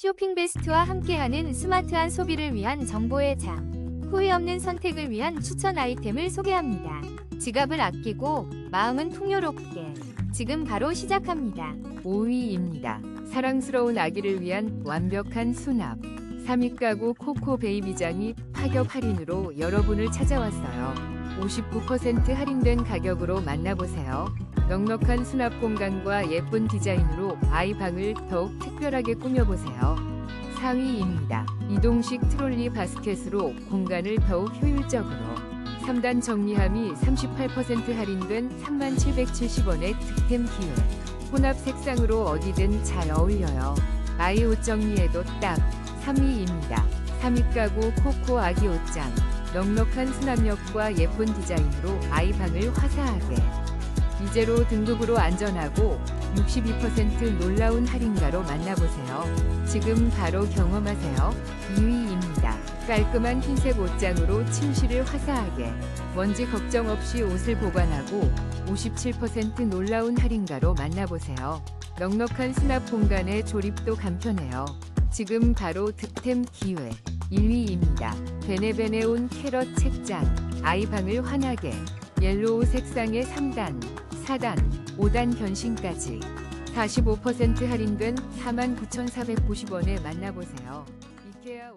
쇼핑 베스트와 함께하는 스마트한 소비를 위한 정보의 장. 후회 없는 선택을 위한 추천 아이템을 소개합니다. 지갑을 아끼고 마음은 풍요롭게. 지금 바로 시작합니다. 5위입니다. 사랑스러운 아기를 위한 완벽한 수납. 3위 가구 코코 베이비장이 파격 할인으로 여러분을 찾아왔어요. 59% 할인된 가격으로 만나보세요. 넉넉한 수납 공간과 예쁜 디자인으로 아이 방을 더욱 특별하게 꾸며보세요. 4위입니다. 이동식 트롤리 바스켓으로 공간을 더욱 효율적으로 3단 정리함이 38% 할인된 3770원의 득템 기회. 혼합 색상으로 어디든 잘 어울려요. 아이 옷 정리에도 딱 3위입니다. 3위 가구 코코 아기 옷장. 넉넉한 수납력과 예쁜 디자인으로 아이 방을 화사하게. 이제로 등급으로 안전하고 62% 놀라운 할인가로 만나보세요. 지금 바로 경험하세요. 2위입니다. 깔끔한 흰색 옷장으로 침실을 화사하게. 먼지 걱정 없이 옷을 보관하고 57% 놀라운 할인가로 만나보세요. 넉넉한 수납 공간에 조립도 간편해요. 지금 바로 득템 기회. 1위입니다. 베네베네 온 캐럿 책장. 아이 방을 환하게. 옐로우 색상의 3단, 4단, 5단 변신까지 45% 할인된 49,490원에 만나보세요. 이케아